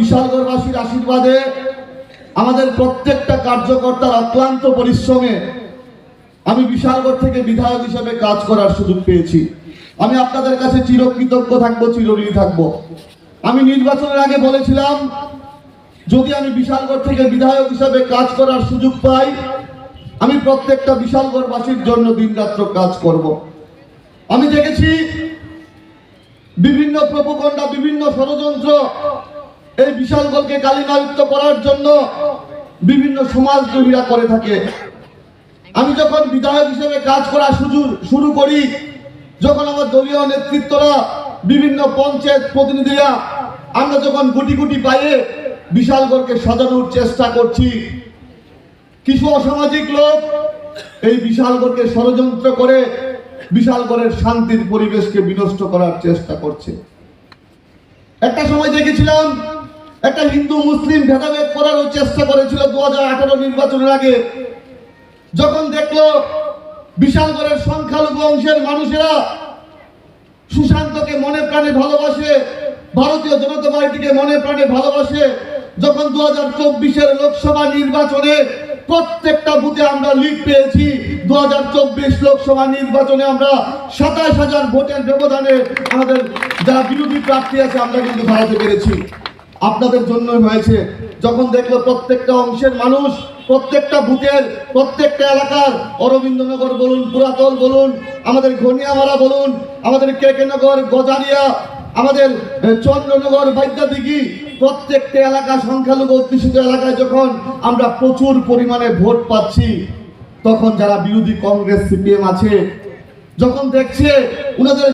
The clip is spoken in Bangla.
বিশালগড়বাসীর আশীর্বাদে আমাদের প্রত্যেকটা কার্যকর্তার অক্লান্ত পরিশ্রমে আমি বিশালগড় থেকে বিধায়ক হিসেবে কাজ করার সুযোগ পেয়েছি। আমি আপনাদের কাছে চিরকৃতজ্ঞ থাকব, চিরঋণী থাকব। আমি নির্বাচনের আগে বলেছিলাম, যদি আমি বিশালগড় থেকে বিধায়ক হিসেবে কাজ করার সুযোগ পাই, আমি প্রত্যেকটা বিশালগড়বাসীর জন্য দিনরাত্র কাজ করব। আমি দেখেছি বিভিন্ন প্রপকণ্ডা বিভিন্ন ষড়যন্ত্র এই বিশাল বিশালগড়কে কালিমালিপ্ত করার জন্য বিভিন্ন সমাজ সমাজদ্রোহীরা করে থাকে। আমি যখন বিধায়ক হিসেবে কাজ করা শুরু করি, যখন আমার দলীয় নেতৃত্বরা, বিভিন্ন পঞ্চায়েত প্রতিনিধিরা, আমরা যখন গুটি গুটি পায়ে বিশালগড়কে সাজানোর চেষ্টা করছি, কিছু অসামাজিক লোক এই বিশালগড়কে ষড়যন্ত্র করে বিশালগড়ের শান্তির পরিবেশকে বিনষ্ট করার চেষ্টা করছে। একটা সময় দেখেছিলাম একটা হিন্দু মুসলিম ভেদাভেদ করারও চেষ্টা করেছিল দু হাজার আঠারো নির্বাচনের আগে। যখন দেখল বিশালগড়ের সংখ্যালঘু অংশের মানুষেরা সুশান্তকে মনে প্রাণে ভালোবাসে, ভারতীয় জনতা পার্টিকে মনে প্রাণে ভালোবাসে, যখন দু হাজার চব্বিশের লোকসভা নির্বাচনে প্রত্যেকটা বুথে আমরা লিড পেয়েছি দু হাজার চব্বিশ লোকসভা নির্বাচনে আমরা সাতাশ হাজার ভোটের ব্যবধানে আমাদের যারা বিরোধী প্রার্থী আছে, আমরা কিন্তু হারাতে পেরেছি। আপনাদের জন্যই হয়েছে। যখন দেখল প্রত্যেকটা অংশের মানুষ, প্রত্যেকটা বুথের, প্রত্যেকটা এলাকার, অরবিন্দনগর বলুন, পুরাতল বলুন, আমাদের ঘনিয়ামারা বলুন, আমাদের কেকেনগর, গজারিয়া, আমাদের চন্দ্রনগর, বৈদ্যাদিঘি, প্রত্যেকটা এলাকা সংখ্যালঘু অধ্যুষিত এলাকায় যখন আমরা প্রচুর পরিমাণে ভোট পাচ্ছি, তখন যারা বিরোধী কংগ্রেস, সিপিএম আছে, যখন দেখছে ওনাদের